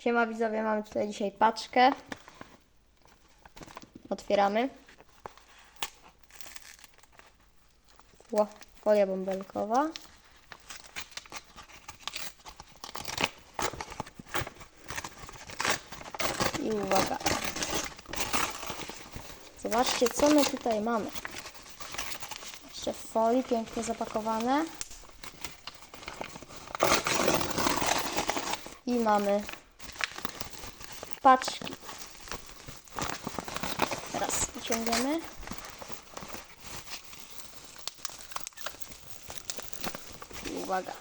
Siema widzowie, mamy tutaj dzisiaj paczkę. Otwieramy. Ło, folia bąbelkowa. I uwaga. Zobaczcie, co my tutaj mamy. Jeszcze w folii pięknie zapakowane. I mamy paczki. Teraz wyciągniemy. Uwaga.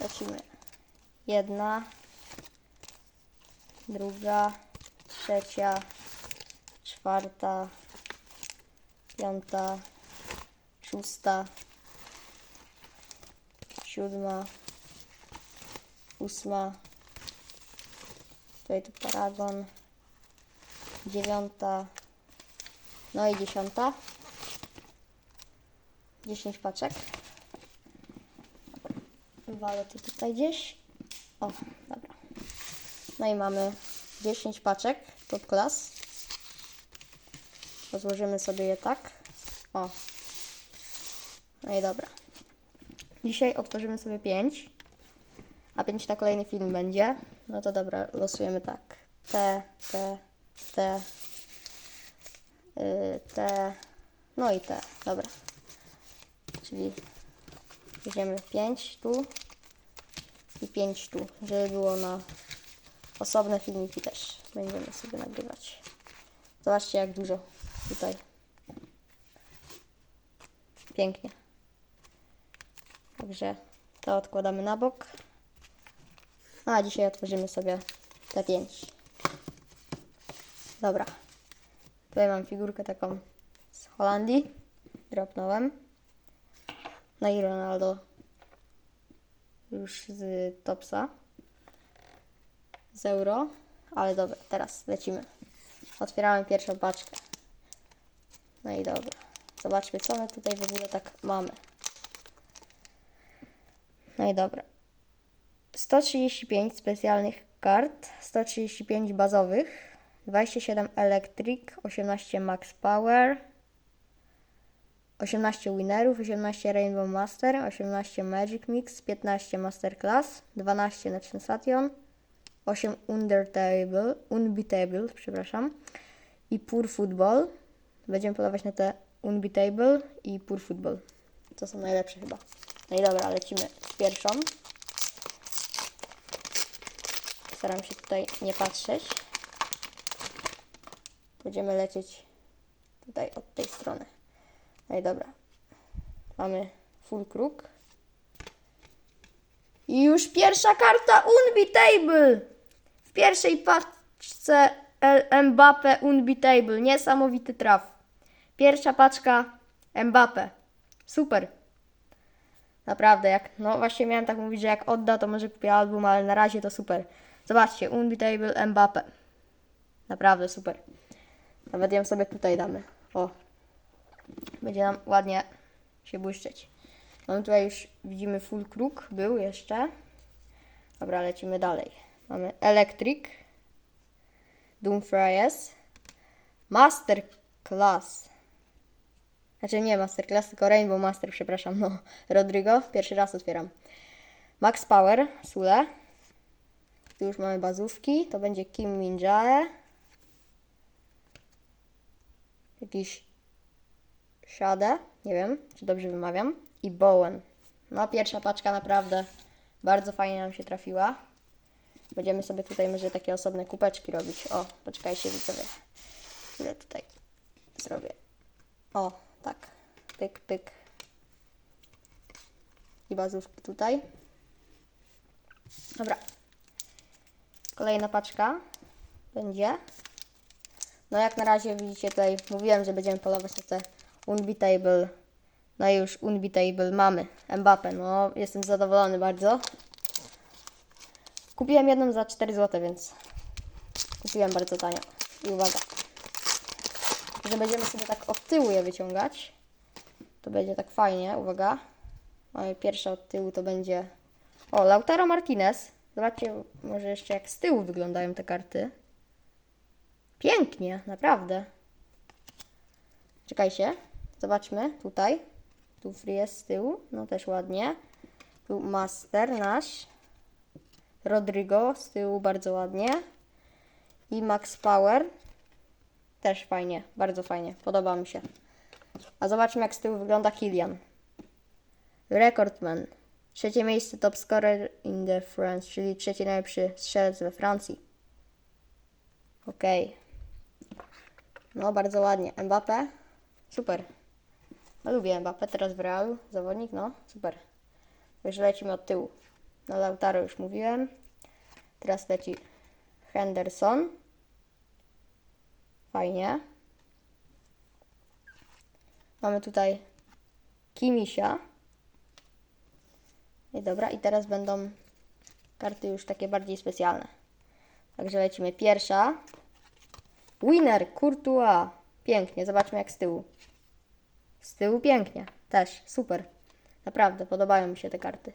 Lecimy. Jedna, druga, trzecia, czwarta, piąta, szósta, siódma, ósma, tutaj tu paragon, dziewiąta, no i dziesiąta. Dziesięć paczek. Walę to tutaj gdzieś. O, dobra. No i mamy 10 paczek top class. Rozłożymy sobie je tak. O. No i dobra. Dzisiaj otworzymy sobie 5. A 5 na kolejny film będzie. No to dobra, losujemy tak. T, T, T, y, T, no i T. Dobra. Czyli weźmiemy 5 tu i 5 tu, żeby było na osobne filmiki też będziemy sobie nagrywać. Zobaczcie jak dużo tutaj. Pięknie. Także to odkładamy na bok. A dzisiaj otworzymy sobie te 5. Dobra. Tutaj mam figurkę taką z Holandii. Dropnąłem. No i Ronaldo już z Topsa z euro. Ale dobra, teraz lecimy. Otwieramy pierwszą paczkę. No i dobra. Zobaczmy, co my tutaj w ogóle tak mamy. No i dobra. 135 specjalnych kart, 135 bazowych, 27 Electric, 18 Max Power, 18 Winnerów, 18 Rainbow Master, 18 Magic Mix, 15 Masterclass, 12 Net Sensation, 8 Undertable, Unbeatable, przepraszam, i Pure Football. Będziemy podawać na te Unbeatable i Pure Football. To są najlepsze chyba. No i dobra, lecimy z pierwszą. Staram się tutaj nie patrzeć. Będziemy lecieć tutaj od tej strony. No i dobra. Mamy full kruk. I już pierwsza karta Unbeatable. W pierwszej paczce Mbappe Unbeatable. Niesamowity traf. Pierwsza paczka Mbappe. Super. Naprawdę, jak, no właśnie miałem tak mówić, że jak odda, to może kupię album, ale na razie to super. Zobaczcie, Unbeatable Mbappe. Naprawdę super. Nawet ją sobie tutaj damy. O. Będzie nam ładnie się błyszczeć. Mamy tutaj już, widzimy full kruk, był jeszcze. Dobra, lecimy dalej. Mamy Electric, Doomfries, Masterclass. Znaczy nie Masterclass, tylko Rainbow Master, przepraszam, no. Rodrigo, pierwszy raz otwieram. Max Power, Sule. Tu już mamy bazówki, to będzie Kim Min-jae. Jakiś Shade, nie wiem, czy dobrze wymawiam. I Bowen. No, pierwsza paczka naprawdę bardzo fajnie nam się trafiła. Będziemy sobie tutaj może takie osobne kupeczki robić. O, poczekajcie widzowie. Ile tutaj zrobię. O, tak. Pyk, pyk. I bazówki tutaj. Dobra. Kolejna paczka będzie. No jak na razie widzicie tutaj, mówiłem, że będziemy polować na te Unbeatable. No i już Unbeatable mamy. Mbappe, no jestem zadowolony bardzo. Kupiłem jedną za 4 zł, więc kupiłem bardzo tanio. I uwaga, że będziemy sobie tak od tyłu je wyciągać. To będzie tak fajnie, uwaga. Mamy pierwsze od tyłu, to będzie... O, Lautaro Martinez. Zobaczcie może jeszcze jak z tyłu wyglądają te karty. Pięknie, naprawdę. Czekajcie, zobaczmy tutaj. Tu free jest z tyłu, no też ładnie. Tu master nasz. Rodrigo z tyłu bardzo ładnie. I Max Power. Też fajnie, bardzo fajnie, podoba mi się. A zobaczmy jak z tyłu wygląda Kilian. Recordman. Trzecie miejsce top scorer in the France, czyli trzeci najlepszy strzelec we Francji. Okej. No, bardzo ładnie. Mbappé. Super. No, lubię Mbappé, teraz w Realu. Zawodnik, no, super. Już lecimy od tyłu. No, Lautaro już mówiłem. Teraz leci Henderson. Fajnie. Mamy tutaj Kimisia. I dobra, i teraz będą karty już takie bardziej specjalne. Także lecimy. Pierwsza. Winner, Courtois. Pięknie, zobaczmy jak z tyłu. Z tyłu pięknie, też, super. Naprawdę, podobają mi się te karty.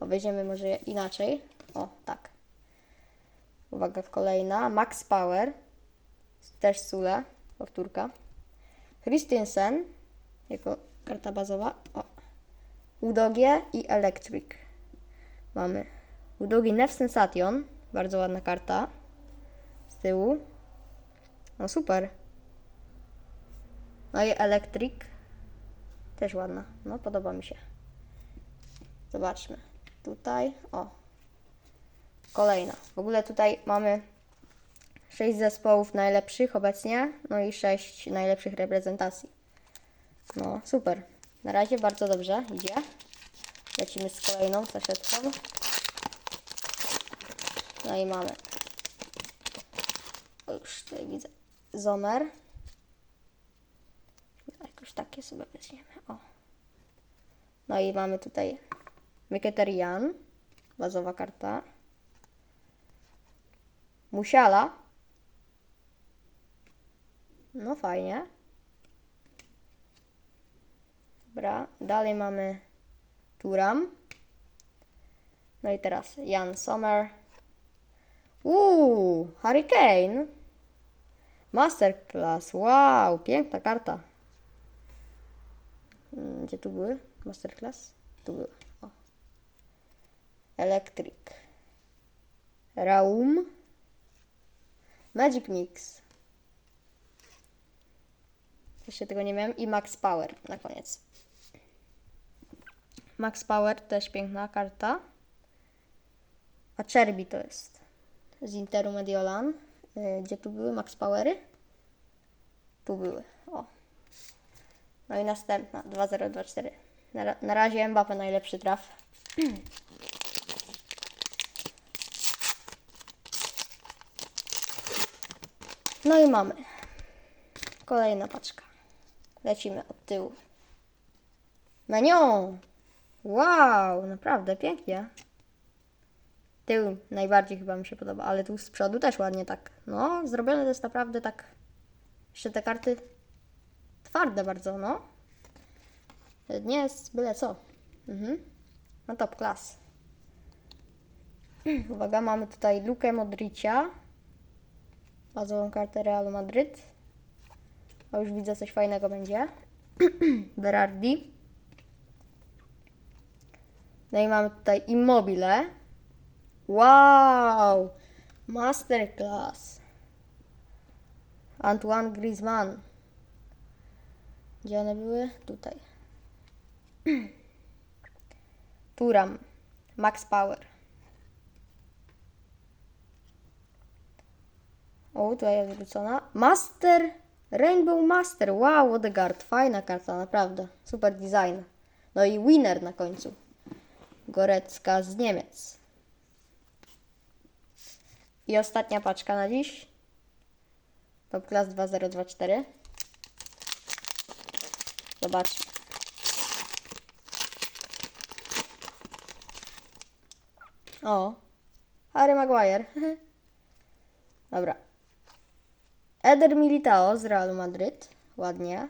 O, weźmiemy może inaczej. O, tak. Uwaga, kolejna. Max Power. Też Sule, powtórka. Christensen, jako karta bazowa. O, Udogie i Electric. Mamy Udogie Nef Sensation, bardzo ładna karta. Z tyłu. No super. No i Electric. Też ładna. No podoba mi się. Zobaczmy. Tutaj. O. Kolejna. W ogóle tutaj mamy 6 zespołów najlepszych obecnie. No i 6 najlepszych reprezentacji. No super. Na razie bardzo dobrze idzie. Lecimy z kolejną saszetką. No i mamy. O, już tutaj widzę. Zomer. Jakoś takie sobie weźmiemy. O. No i mamy tutaj Myketarian. Bazowa karta. Musiala. No fajnie. Dobra, dalej mamy Turam. No i teraz Jan Sommer. Uuu, Hurricane. Masterclass. Wow, piękna karta. Mm, Gdzie tu były? Masterclass? Tu były. O. Electric. Raum. Magic Mix. Jeszcze tego nie miałem. I Max Power na koniec. Max Power też piękna karta. A Cherby to jest z Interu Mediolan. Y, Gdzie tu były Max Powery? Tu były. O. No i następna 2024. Na, na razie Mbappé najlepszy traf. No i mamy. Kolejna paczka. Lecimy od tyłu. Menion! Wow, naprawdę pięknie. Tył najbardziej chyba mi się podoba, ale tu z przodu też ładnie tak. No, zrobione to jest naprawdę tak. Jeszcze te karty twarde bardzo, no. Nie jest byle co. Mhm. No top class. Uwaga, mamy tutaj Lukę Modricia. Bazową kartę Realu Madryt. A już widzę, coś fajnego będzie. Berardi. No i mamy tutaj Immobile. Wow! Masterclass. Antoine Griezmann. Gdzie one były? Tutaj. Turam. Max Power. O, tutaj odwrócona. Master. Rainbow Master. Wow, Odegaard. Fajna karta, naprawdę. Super design. No i winner na końcu. Gorecka z Niemiec. I ostatnia paczka na dziś. Top Class 2024. Zobaczmy. O, Harry Maguire. Dobra. Eder Militao z Realu Madryt. Ładnie.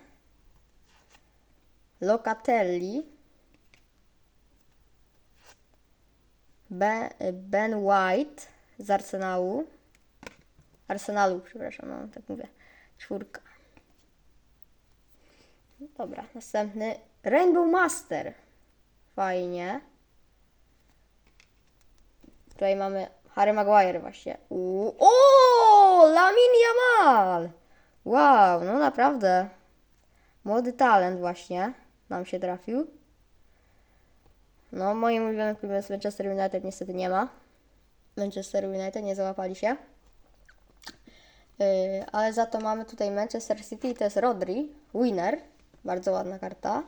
Locatelli. Ben, White z Arsenału. Arsenalu, przepraszam, no tak mówię. Czwórka. Dobra, następny. Rainbow Master. Fajnie. Tutaj mamy Harry Maguire właśnie. O, Lamin Yamal. Wow, no naprawdę. Młody talent właśnie nam się trafił. No, moim ulubionym klubem jest Manchester United niestety nie ma. Manchester United nie załapali się. Yy, ale za to mamy tutaj Manchester City to jest Rodri, winner, bardzo ładna karta.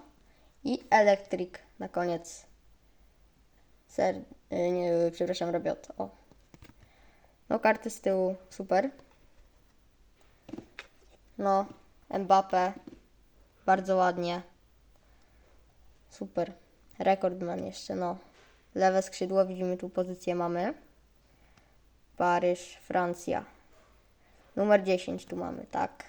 I Electric na koniec. Ser, yy, nie, przepraszam, Robiot. O. No, karty z tyłu super. No, Mbappe, bardzo ładnie. Super. Rekordman jeszcze, no. Lewe skrzydło, widzimy tu pozycję mamy. Paryż, Francja. Numer 10 tu mamy, tak.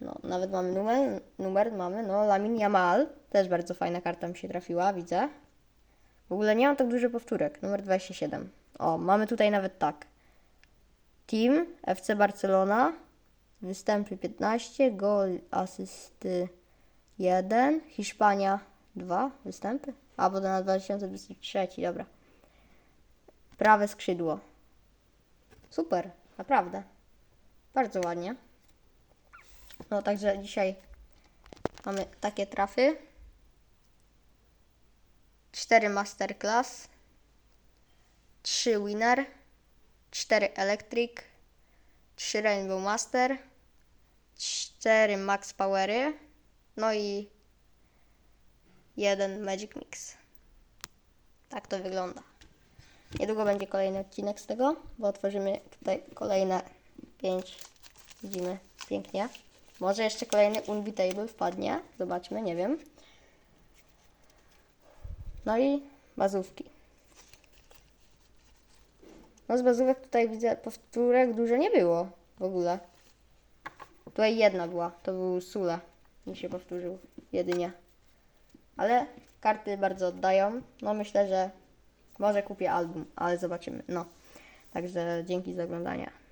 No, nawet mamy numer, numer mamy, no, Lamin Yamal. Też bardzo fajna karta mi się trafiła, widzę. W ogóle nie mam tak dużo powtórek. Numer 27. O, mamy tutaj nawet tak. Team, FC Barcelona. Występy 15, gol, asysty 1, Hiszpania 2 występy. A, bo na 2023, dobra. Prawe skrzydło. Super, naprawdę. Bardzo ładnie. No, także dzisiaj mamy takie trafy. 4 masterclass, 3 winner, 4 electric, 3 rainbow master, 4 max powery, no i jeden magic mix. Tak to wygląda. Niedługo będzie kolejny odcinek z tego, bo otworzymy tutaj kolejne 5. Widzimy pięknie. Może jeszcze kolejny Unbeatable wpadnie. Zobaczmy, nie wiem. No i bazówki. No z bazówek tutaj widzę powtórek dużo nie było w ogóle. Tutaj jedna była, to był Sula. Mi się powtórzył jedynie. Ale karty bardzo oddają. No myślę, że może kupię album, ale zobaczymy. No. Także dzięki za oglądanie.